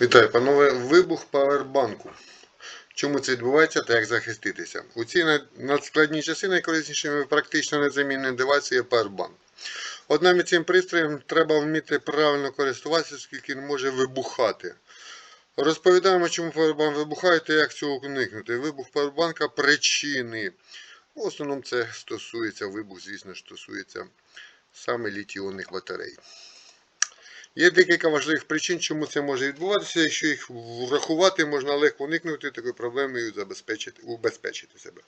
Вітаю, панове. Вибух павербанку. Чому це відбувається та як захиститися? У ці надскладні часи найкориснішим і практично незамінним девайсом є павербанк. Із цим пристроєм треба вміти правильно користуватися, оскільки він може вибухати. Розповідаємо, чому павербанк вибухає та як цього уникнути. Вибух павербанка причини. В основному це стосується вибух, звісно, стосується саме літіонних батарей. Є декілька важливих причин, чому це може відбуватися. Якщо їх врахувати, можна легко уникнути такої проблеми і забезпечити, убезпечити себе.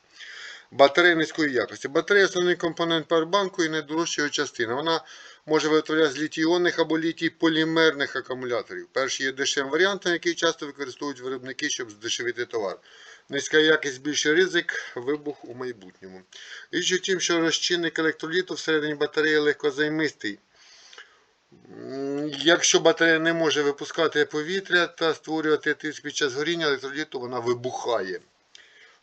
Батарея низької якості. Батарея основний компонент павербанку і найдорожча частина. Вона може виготовлятися з літій-іонних або літій-полімерних акумуляторів. Перший є дешевим варіантом, який часто використовують виробники, щоб здешевити товар. Низька якість більший ризик, вибух у майбутньому. Річ у тім, що розчинник електроліту всередині батареї легкозаймистий. Якщо батарея не може випускати повітря та створювати тиск під час горіння електроліту, вона вибухає.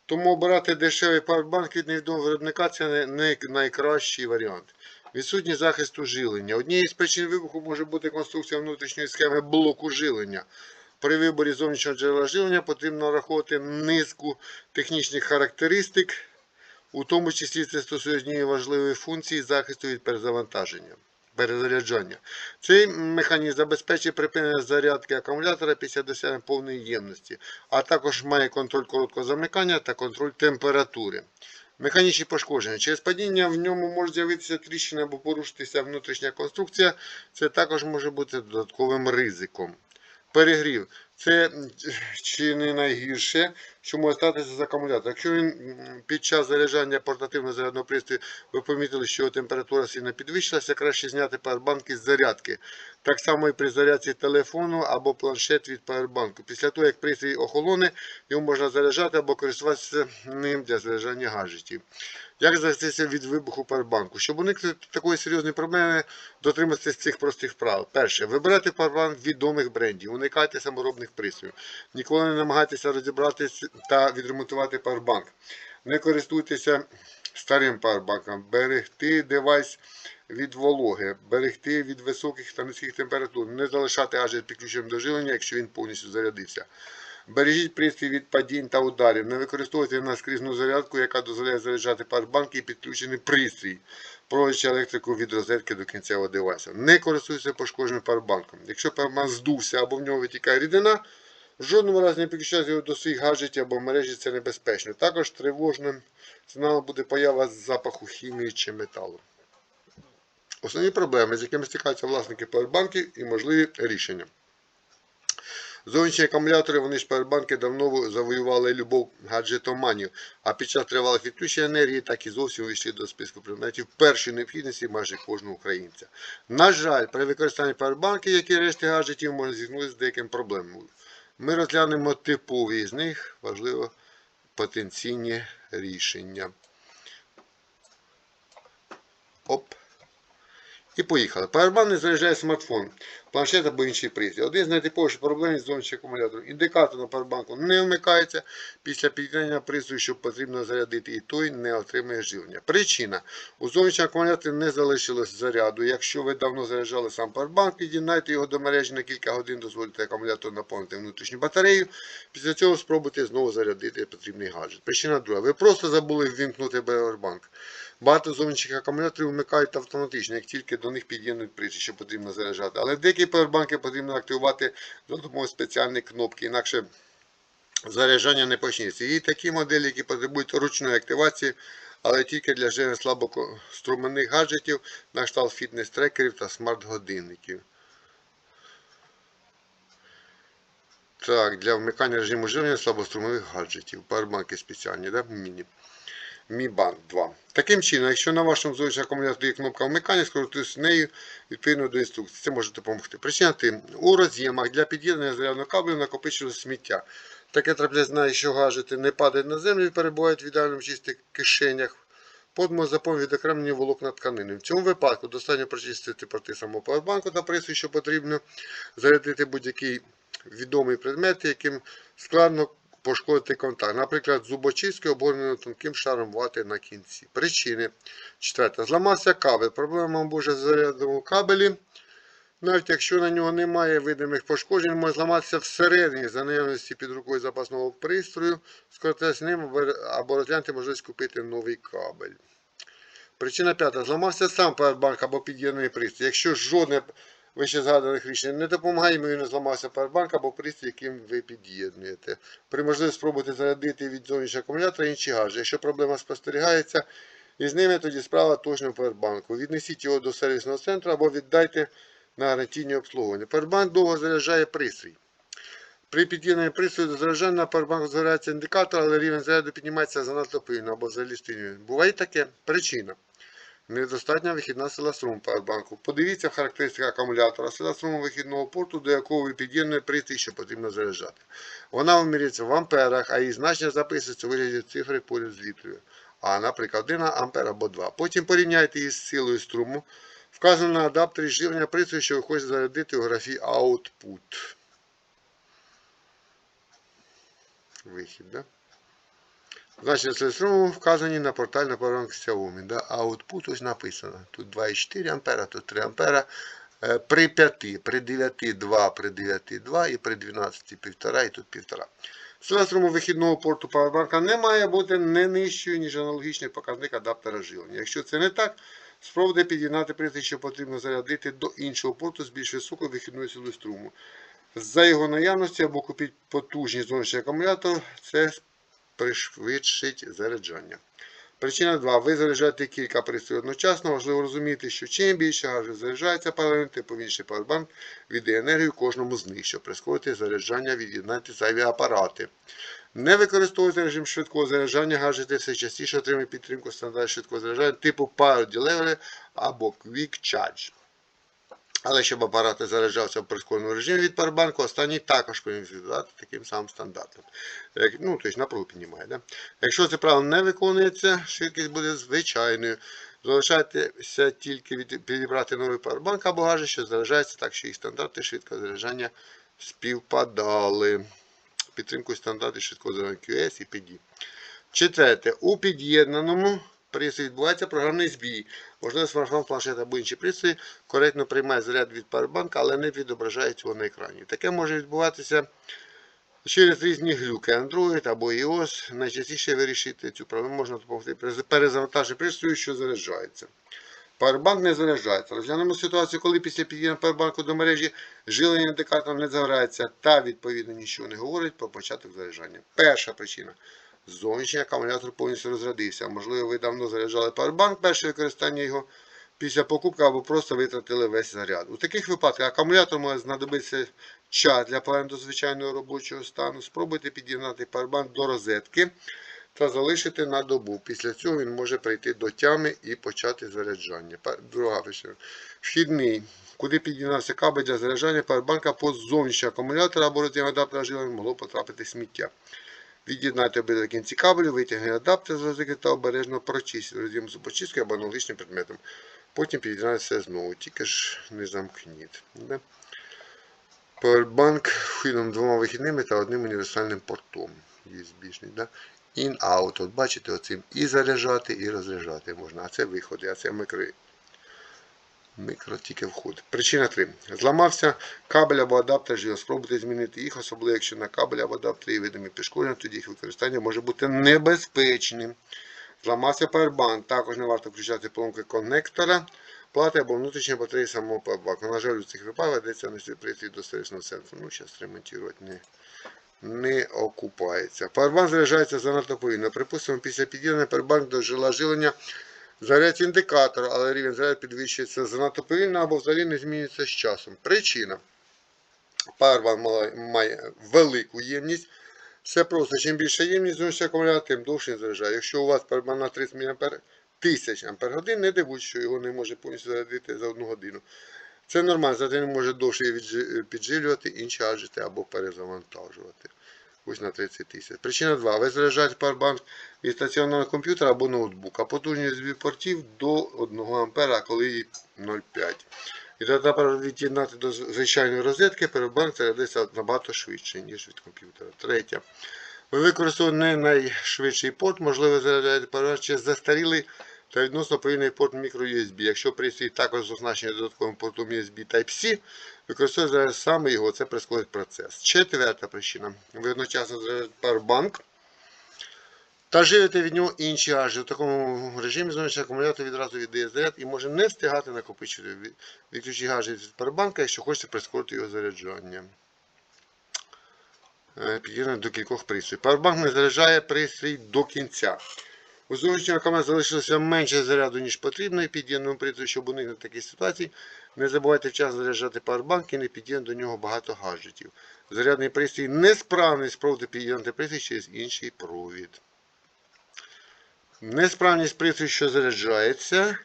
Тому обирати дешевий павербанк від невідомого виробника це не, найкращий варіант. Відсутність захисту жилення. Однією з причин вибуху може бути конструкція внутрішньої схеми блоку жилення. При виборі зовнішнього джерела жилення потрібно враховувати низку технічних характеристик, у тому числі це стосується важливої функції захисту від перезавантаження. Перезаряджання. Цей механізм забезпечує припинення зарядки акумулятора після досягнення повної ємності, а також має контроль короткого замикання та контроль температури. Механічні пошкодження. Через падіння в ньому може з'явитися тріщина або порушитися внутрішня конструкція. Це також може бути додатковим ризиком. Перегрів. Це чи не найгірше, що може статися з акумулятором. Якщо він під час заряджання портативного зарядного пристрою ви помітили, що температура сильно підвищилася, краще зняти павербанк із зарядки. Так само і при зарядці телефону або планшет від павербанку. Після того, як пристрій охолоне, його можна заряджати або користуватися ним для заряджання гаджетів. Як захиститися від вибуху павербанку? Щоб уникнути такої серйозної проблеми, дотриматися цих простих правил. Перше, вибирайте павербанк відомих брендів, уникайте саморобних пристроїв. Ніколи не намагайтеся розібратися та відремонтувати павербанк. Не користуйтеся старим павербанком. Берегти девайс від вологи, берегти від високих та низьких температур, не залишати гаджет підключеним до жилення, якщо він повністю зарядився. Бережіть пристрій від падінь та ударів. Не використовуйте наскрізну зарядку, яка дозволяє заряджати павербанк і підключений пристрій, проводячи електрику від розетки до кінцевого девайсу. Не користуйтеся пошкодженим павербанком. Якщо павербанк здувся або в нього витікає рідина, в жодному разі не підключайте його до своїх гаджетів або мережі, це небезпечно. Також тривожним сигналом буде поява запаху хімії чи металу. Основні проблеми, з якими стикаються власники павербанків і можливі рішення. Зовнішні акумулятори, вони ж павербанки давно завоювали любов гаджетоманів, а під час тривалих відключень енергії так і зовсім вийшли до списку предметів першої необхідності майже кожного українця. На жаль, при використанні павербанків, як і решти гаджетів, можна зіткнутися з деякими проблемами. Ми розглянемо типові з них, важливо, потенційні рішення. Оп. І поїхали. Павербанк не заряджає смартфон, планшет або інший пристрій. Один з найтиповіших проблем з зовнішніх акумуляторів. Індикатор на павербанку не вмикається після під'єднання пристрою, що потрібно зарядити, і той не отримує живлення. Причина. У зовнішнього акумулятора не залишилось заряду. Якщо ви давно заряджали сам павербанк, під'єднайте його до мережі на кілька годин, дозвольте акумулятору наповнити внутрішню батарею. Після цього спробуйте знову зарядити потрібний гаджет. Причина друга. Ви просто забули ввімкнути павербанк. Багато зовнішніх акумуляторів вмикають автоматично, як тільки до них під'єднують пристрій, що потрібно заряджати. Але деякі павербанки потрібно активувати за допомогою спеціальної кнопки, інакше заряджання не почнеться. І такі моделі, які потребують ручної активації, але тільки для живих слабоструменних гаджетів на кшталт фітнес-трекерів та смарт-годинників. Так, для вмикання режиму живлення слабострумових гаджетів. Павербанки спеціальні, да? Міні. Mi Band 2. Таким чином, якщо на вашому зовнішньому акумуляторі є кнопка вмикання, скористуйтесь нею відповідно до інструкції. Це може допомогти. Причина тим, у роз'ємах для під'єднання зарядного кабелю накопичилось сміття. Таке трапляється, що гаджети не падають на землю і перебувають в ідеальному чистих кишенях. Подмо запом відокремлені волокна тканини. В цьому випадку достатньо прочистити порти самого павербанку та пристрій, що потрібно зарядити будь-який відомий предмет, яким складно пошкодити контакт. Наприклад, зубочистки обгорнені тонким шаром вати на кінці. Причини. Четверте. Зламався кабель. Проблема може зарядному кабелі. Навіть якщо на нього немає видимих пошкоджень, може зламатися всередині за наявності під рукою запасного пристрою, скористатися ним або розглянути можливість купити новий кабель. Причина п'ята. Зламався сам павербанк або під'єднаний пристрій. Якщо жодне вище згаданих рішень не допомагає, ймовірно зламався павербанк або пристрій, яким ви під'єднуєте. При можливості спробуйте зарядити від зовнішнього акумулятора інші гаджети. Якщо проблема спостерігається, і з ними тоді справа точно в павербанку. Віднесіть його до сервісного центру або віддайте на гарантійне обслуговування. Павербанк довго заряджає пристрій. При під'єднанні пристрою до на павербанку згорається індикатор, але рівень заряду піднімається занадто повільно або за лістиною. Буває таке. Причина. Недостатня вихідна сила струму павербанку. Подивіться в характеристиках акумулятора сила струму вихідного порту, до якого ви під'єднуєте пристрій, що потрібно заряджати. Вона вимірюється в амперах, а її значення записується у вигляді цифри поряд з літрою. А, наприклад, 1 ампер або 2. Потім порівняйте її з силою струму, вказано на адаптері живлення пристрою, що ви хочете зарядити у графі Output. Вихід, да? Сили струму вказані на порталь на павербанк Xiaomi. Да? А output ось написано. Тут 2,4 ампера, тут 3 ампера. Е, При 5, при 9 2, при 9 2 і при 12 1,5 і тут 1,5. Сила вихідного порту павербанка не має бути не нижчою, ніж аналогічний показник адаптера живлення. Якщо це не так, спробуйте під'єднати пристрій, що потрібно зарядити до іншого порту з більш високою вихідною силою струму. За його наявності або купіть потужний зовнішній акумулятор, це пришвидшить заряджання. Причина 2. Ви заряджаєте кілька пристроїв одночасно. Важливо розуміти, що чим більше гаджет заряджається паралельно, тим повільніший павербанк віддає енергію кожному з них, щоб прискорити заряджання, від'єднати зайві апарати. Не використовуйте режим швидкого заряджання, гаджети все частіше отримують підтримку стандарту швидкого заряджання типу Power Delivery або Quick Charge. Але щоб апарат заряджався в прискореному режимі від парбанку, останній також повинен відповідати таким самим стандартам. Ну, тобто напругу піднімає. Да? Якщо це правило не виконується, швидкість буде звичайною. Залишайтеся тільки від, підібрати новий павербанк або гаджет, що заряджається так, що їх стандарти швидкого заряджання співпадали. Підтримкою стандартів швидкого заряджання QS і PD. Четверте. У під'єднаному пристрої відбувається програмний збій. Можливо, смартфон, планшет або інші пристрої коректно приймає заряд від павербанка, але не відображає цього на екрані. Таке може відбуватися через різні глюки Android або iOS. Найчастіше вирішити цю проблему можна допомогти при перезавантаженні пристрою, що заряджається. Павербанк не заряджається. Розглянемо ситуацію, коли після під'єднання павербанку до мережі жилення індикатор не загорається та відповідно нічого не говорить про початок заряджання. Перша причина. Зовнішній акумулятор повністю розрядився. Можливо, ви давно заряджали павербанк, перше використання його після покупки або просто витратили весь заряд. У таких випадках акумулятор може знадобитися час для повернення до звичайного робочого стану. Спробуйте під'єднати павербанк до розетки та залишити на добу. Після цього він може прийти до тями і почати заряджання. Друга причина. Вхідний. Куди під'єднався кабель для заряджання павербанка по зовнішнього акумулятора або роз'єм адаптера живлення могло потрапити сміття. Від'єднайте обидва кінці кабелю, витягніть адаптер з розетки та обережно прочистіть роз'єм зубочисткою або аналогічним предметом. Потім під'єднайте все знову, тільки ж не замкніть. Да? Powerbank вхідом двома вихідними та одним універсальним портом. USB-шний, да? In-out. От бачите, оцим і заряджати, і розряджати можна. А це виходи, а це микро, микро тільки. Причина 3. Зламався кабель або адаптер живо. Спробуйте змінити їх, особливо якщо на кабель або адаптері є видимі пошкодження, тоді їх використання може бути небезпечним. Зламався павербанк. Також не варто включати поломки коннектора, плати або внутрішньої батареї самого павербанку. На жаль, у цих випадках ведеться нести пристрій до сервісного центру. Ну, зараз ремонтувати не, не окупається. Павербанк заряджається занадто повільно. Припустимо, після під'єднання павербанк до жила жилення заряд індикатор, але рівень заряду підвищується занадто повільно або взагалі не змінюється з часом. Причина. Павербанк має велику ємність. Все просто, чим більша ємність зовнішнього акумулятора, тим довше заряджає. Якщо у вас павербанк на 30 мА, 1000 Ах, не дивуйтесь, що його не може повністю зарядити за одну годину. Це нормально, зате він може довше підживлювати, інші гаджети або перезавантажувати. Ось на 30 тисяч. Причина 2. Ви заряджаєте павербанк від стаціонарного комп'ютера або ноутбука. Потужність USB портів до 1 А, коли її 0,5. І тепер від'єднати до звичайної розетки, павербанк зарядиться набагато швидше, ніж від комп'ютера. Третє. Ви використовуєте не найшвидший порт, можливо, заряджаєте павербанк через застарілий та відносно повільний порт microUSB. Якщо пристрій також оснащений додатковим портом USB Type-C, використовуйте саме його, це прискорить процес. Четверта причина. Ви одночасно заряджаєте та живете від нього інші гаджети. В такому режимі зовнішній акумулятор відразу віддає заряд і може не встигати накопичувати. Від- Відключіть гаджет від Powerbank, якщо хочете прискорити його заряджання. Е, Під'єднано до кількох пристроїв. Powerbank не заряджає пристрій до кінця. У зовнішнього акумулятора залишилося менше заряду, ніж потрібно, і під'єднаному пристрою, щоб уникнути таких ситуацій, не забувайте вчасно заряджати Powerbank і не під'єднано до нього багато гаджетів. Зарядний пристрій несправний, спробуйте під'єднати пристрій через інший провід. Несправність пристрою, що заряджається,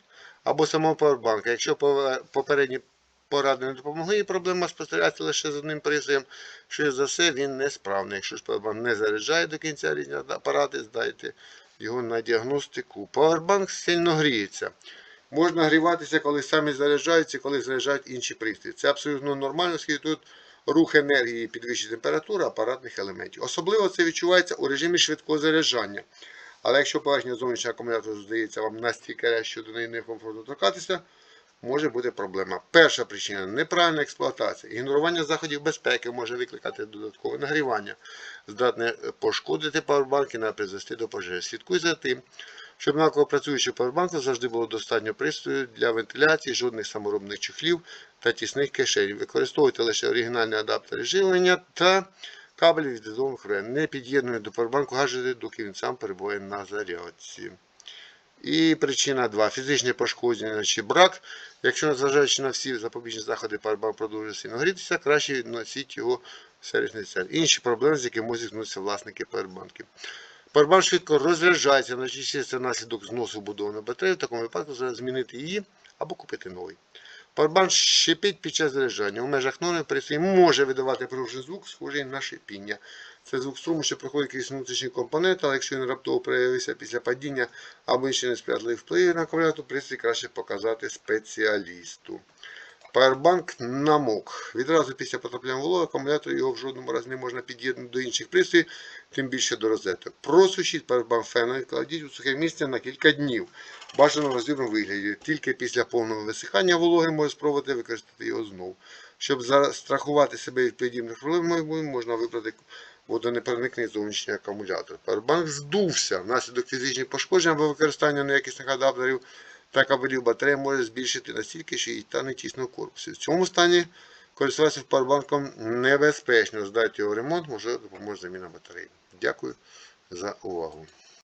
або самого павербанка. Якщо попередні поради не допомогли проблема спостерігається лише з одним пристроєм, що за все він несправний. Якщо ж павербанк не заряджає до кінця різні апарати, здайте його на діагностику. Powerbank сильно гріється. Можна гріватися, коли самі заряджаються, коли заряджають інші пристрої. Це абсолютно нормально, оскільки тут рух енергії підвищує температуру апаратних елементів. Особливо це відчувається у режимі швидкого заряджання. Але якщо поверхня зовнішнього акумулятора здається вам настільки що до неї некомфортно торкатися, може бути проблема. Перша причина неправильна експлуатація. Ігнорування заходів безпеки може викликати додаткове нагрівання, здатне пошкодити павербанк і навіть призвести до пожежі. Слідкуй за тим, щоб навколо працюючого павербанку завжди було достатньо пристрою для вентиляції, жодних саморобних чехлів та тісних кишень. Використовуйте лише оригінальні адаптери живлення та кабель від відомих РЕН. Не під'єднує до павербанку гаджети, доки він сам перебуває на зарядці. І причина 2. Фізичне пошкодження чи брак. Якщо незважаючи на всі запобіжні заходи, павербанк продовжує сильно грітися, краще відносіть його в сервісний центр. Інші проблеми, з якими можуть зіткнутися власники павербанків. Павербанк швидко розряджається, найчастіше це внаслідок зносу вбудованої батареї. В такому випадку змінити її або купити новий. Павербанк шипить під час заряджання. У межах норми пристрій може видавати порушений звук, схожий на шипіння. Це звук струму, що проходить крізь внутрішній компонент, але якщо він раптово проявився після падіння або інші несприятливі впливи на акумулятор, пристрій краще показати спеціалісту. Павербанк намок. Відразу після потрапляння вологи акумулятор його в жодному разі не можна під'єднати до інших пристроїв, тим більше до розеток. Просушіть павербанк феном і кладіть у сухе місце на кілька днів. Бажано в розібраному вигляді. Тільки після повного висихання вологи можна спробувати використати його знову. Щоб застрахувати себе від подібних проблем, можна вибрати водонепроникний зовнішній акумулятор. Павербанк здувся внаслідок фізичних пошкоджень або використання неякісних адаптерів та кабелів батарея може збільшити настільки, що і стане тісно в корпусі. В цьому стані користуватися павербанком небезпечно. Здати його ремонт, може допоможе заміна батареї. Дякую за увагу.